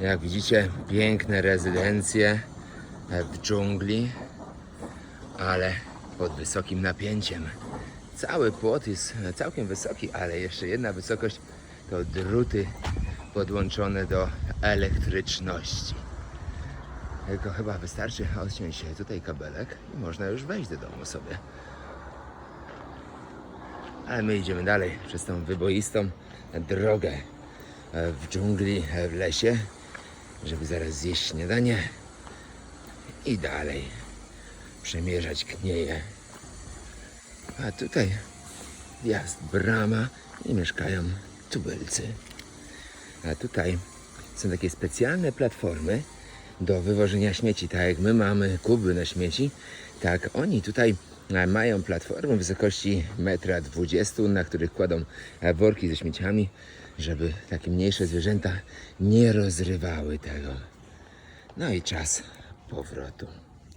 Jak widzicie, piękne rezydencje w dżungli, ale pod wysokim napięciem. Cały płot jest całkiem wysoki, ale jeszcze jedna wysokość to druty podłączone do elektryczności. Tylko chyba wystarczy odciąć tutaj kabelek i można już wejść do domu sobie. Ale my idziemy dalej przez tą wyboistą drogę w dżungli, w lesie, żeby zaraz zjeść śniadanie i dalej przemierzać knieje. A tutaj jest brama i mieszkają tubylcy. A tutaj są takie specjalne platformy do wywożenia śmieci. Tak jak my mamy kuby na śmieci, tak oni tutaj e, mają platformy wysokości 1,20 m, na których kładą e, worki ze śmieciami, żeby takie mniejsze zwierzęta nie rozrywały tego. No i czas powrotu.